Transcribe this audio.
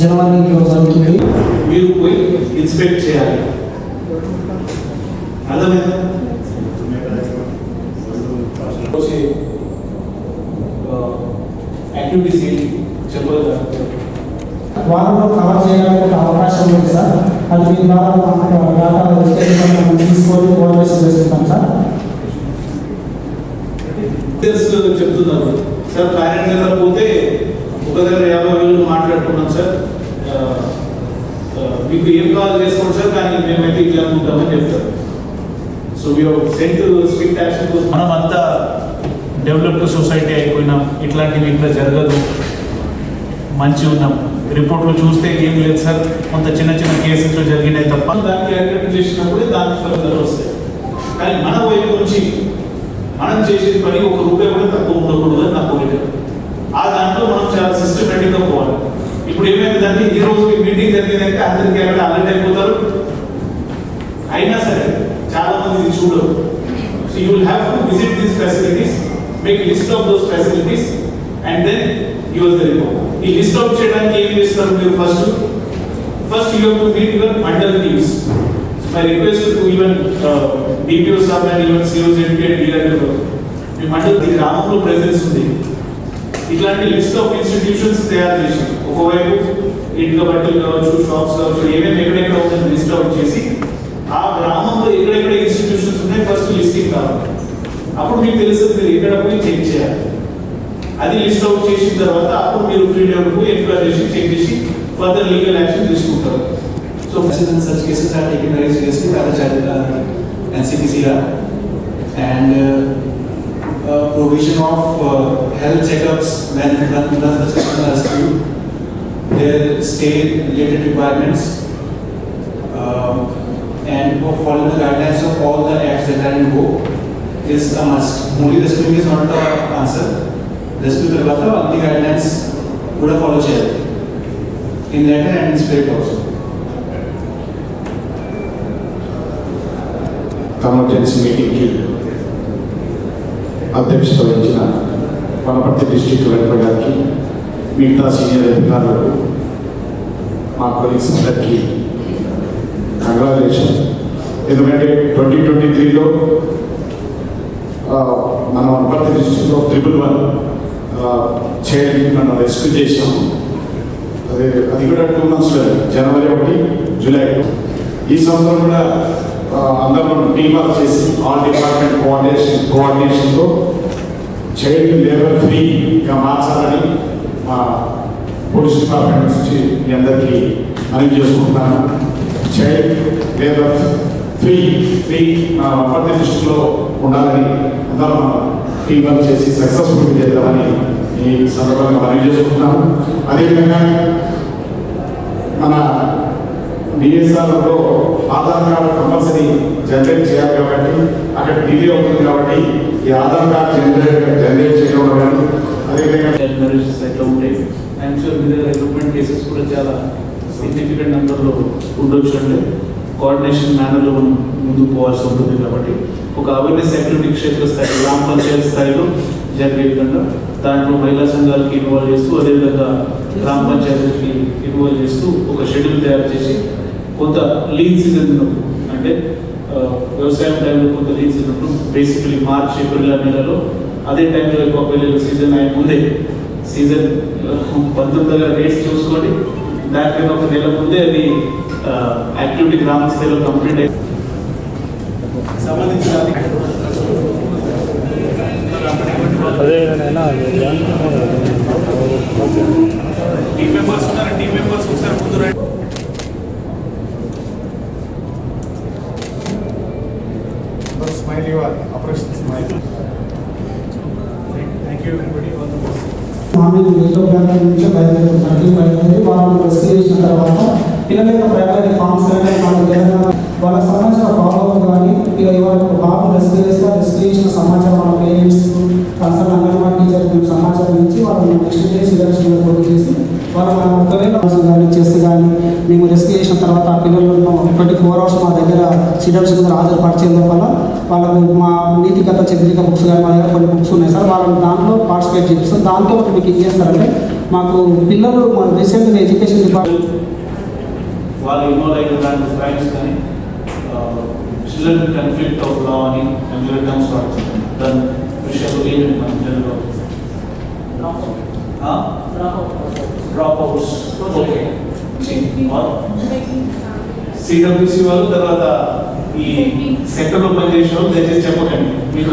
జనవరిలో జరుగుతుంది మీరు పోయి ఇన్స్పెక్ట్ చేయాలి. అర్థమైందా? యాక్టివిటీస్ ఏంటి చెప్పగలరా వారంలో కవర్ చేయడానికి అవకాశం ఉంది సార్. అది మీ ద్వారా తీసుకొని కోఆర్డినేషన్ చేస్తుంటాం సార్. చెప్తున్నారు సార్ ప్యారెంట్ దగ్గర పోతే ఒక దగ్గర యాభై వేలు మాట్లాడుకున్నాం సార్. మీకు ఏం కాల్ చేసుకోండి సార్ కానీ మేమైతే ఇట్లా ఉంటామని చెప్తారు. So we sent strict action మనం అంతా డెవలప్డ్ సొసైటీ అయిపోయినాం. ఇట్లాంటివి ఇట్లా జరగదు. మంచి ఉన్నాం. రిపోర్ట్లు చూస్తే ఏం లేదు సార్. కొంత చిన్న చిన్న కేసెస్లో జరిగినాయి తప్ప. దానికి అడ్మిట్ చేసినప్పుడే దానికి ఫలితాలు వస్తాయి. కానీ మన వైపు నుంచి మనం చేసేది పని ఒక రూపాయి కూడా తక్కువ ఉండకూడదు అని నా కోరిక ఆ దాంట్లో మనం చాలా సిస్టమేటిక్గా ఇప్పుడు ఏమైందంటే ఈ రోజు మీటింగ్ జరిగిందంటే అందరికి ఎక్కడ అలర్ట్ అయిపోతారు. అయినా సరే చాలా మంది చూడరు. So you will have to visit these facilities make list of those facilities and then your the report ఈ లిస్ట్ అవుట్ చేయడానికి ఏం చేస్తారు మీరు first first you to meet your mandal teams my request to even DPO sir and even CEO ZP and DRDO మీ మండల్ గ్రామంలో presence ఉంది. ఇట్లాంటి list of institutions తయారు చేసి ఒకవైపు ఇంట్లో బట్టలు కావచ్చు షాప్స్ కావచ్చు ఏమేమి ఎక్కడెక్కడ ఉందని లిస్ట్ అవుట్ చేసి ఆ గ్రామంలో ఎక్కడెక్కడ ఇన్స్టిట్యూషన్స్ ఉన్నాయి ఫస్ట్ లిస్టింగ్ కావాలి. అప్పుడు మీకు తెలుస్తుంది మీరు ఎక్కడ పోయి చెక్ చేయాలి. అది లిస్ట్ అవుట్ చేసిన తర్వాత అప్పుడు మీరు ఫ్రీడమ్ పోయి ఎంక్వైర్ చేసి చెక్ చేసి ఫర్దర్ లీగల్ యాక్షన్ తీసుకుంటారు. So first such cases are taken very seriously by the child uh, uh, provision of uh, health checkups, men's health checkups as their state-related requirements, um, and follow the guidelines of all the apps that are in go is a must. Only the rescuing is not the answer. Rescue करवा था अपनी guidelines पूरा follow चाहिए in letter and in spirit also. emergency attend meeting here. అధ్యక్షత వహించిన Wanaparthy district collector గారికి మిగతా senior అధికారులకు మా కొలీగ్స్ అందరికీ కంగ్రాచులేషన్ ఎందుకంటే ట్వంటీ ట్వంటీ త్రీలో మన వనపర్తి డిస్ట్రిక్ట్లో ట్రిపుల్ వన్ చేయడానికి మనం రెస్క్యూ చేసాం అదే అది కూడా టూ మంత్స్లో జనవరి ఒకటి జూలై. ఈ సంవత్సరం కూడా అందరూ మనం టీమ్ వర్క్ చేసి ఆల్ డిపార్ట్మెంట్ కోఆర్డినేషన్ కోఆర్డినేషన్తో చైల్డ్ లేబర్ ఫ్రీగా మార్చాలని మా పోలీస్ డిపార్ట్మెంట్ నుంచి మీ అందరికీ మనవి చేసుకుంటున్నాను. చైల్డ్ లేబర్ ఫ్రీ ఫ్రీ మా అప్పటి దృష్టిలో ఉండాలని అందరం టీం వర్క్ చేసి సక్సెస్ఫుల్ చేద్దామని ఈ సందర్భంగా మనవి చేసుకుంటున్నాను. అదేవిధంగా మన డిఎస్ఆర్లో ఆధార్ కార్డు కంపల్సరీ జనరేట్ చేయాలి కాబట్టి అక్కడ డిలే అవుతుంది కాబట్టి ఈ ఆధార్ కార్డు జనరేట్ జనరేట్ చేయడం కానీ అదేవిధంగా ఉంటాయి ఐఎమ్ షూర్ మీ దగ్గర రిక్రూట్మెంట్ కేసెస్ కూడా చాలా సిగ్నిఫికెంట్ నెంబర్లో ఉండొచ్చు అంటే కోఆర్డినేషన్ మేనర్లో మనం ముందుకు పోవాల్సి ఉంటుంది కాబట్టి ఒక అవేర్నెస్ యాక్టివిటీ క్షేత్ర స్థాయి గ్రామ పంచాయతీ స్థాయిలో జరిగే విధంగా దాంట్లో మహిళా సంఘాలకి ఇన్వాల్వ్ చేస్తూ అదేవిధంగా గ్రామ పంచాయతీకి ఇన్వాల్వ్ చేస్తూ ఒక షెడ్యూల్ తయారు చేసి కొంత లీన్ సీజన్ అంటే వ్యవసాయం టైంలో కొంత lean season basically March April నెలలో అదే టైంలో ఎక్కువ పిల్లల సీజన్ అయిన ముందే సీజన్ పంతొమ్మిది దగ్గర డేట్స్ చూసుకొని దానికన్నా ఒక నెల ముందే అది యాక్టివిటీ గ్రామ స్థాయిలో కంప్లీట్ అయింది. సంబంధించిన టీమ్ మెంబర్స్ ఉన్నారు? టీమ్ మెంబర్స్ ఒకసారి ముందు రండి. స్మైల్ ఇవ్వాలి. Operation smile thank you everybody eight o'clock నుంచి బయలుదేరి బయలుదేరి చేసిన తర్వాత పిల్లల ప్రైమరీ ఫార్మ్స్ కానీ వాళ్ళ ఏదైనా వాళ్ళకి సంబంధించిన అప్ కానీ ఇక ఇవాళ బాబు రెస్క్యూ చేస్తే రిజర్వేషన్ల కొరకు చేసి వాళ్ళు మనం ఒకవేళ కానీ చెస్ కానీ మేము రెస్క్యూ చేసిన తర్వాత ఆ పిల్లలను ట్వంటీ ఫోర్ అవర్స్ మా దగ్గర సిడబ్స్ దగ్గర హాజరుపరిచేందు వల్ల వాళ్ళకు మా నీతి కథ బుక్స్ కానీ మా దగ్గర కొన్ని బుక్స్ ఉన్నాయి. సార్ వాళ్ళని దాంట్లో పార్టిసిపేట్ చేపిస్తాం దాంతో మీకు ఏం చేస్తారంటే మాకు పిల్లలు మా రీసెంట్ ఎడ్యుకేషన్ డిపార్ట్మెంట్ వాళ్ళు ఇన్వాల్వ్ అయిన దాని క్రైమ్స్ కానీ చిల్డ్రన్ కన్ఫ్లిక్ట్ ఆఫ్ అని టర్మ్స్ వాడుతుంది దాని విషయంలో ఏం జనరల్ డ్రాప్అవుట్స్ ఓకే సిడబ్ల్యూసి వాళ్ళు తర్వాత ఈ సెక్టర్లో పనిచేసిన వాళ్ళు దయచేసి చెప్పకండి. మీకు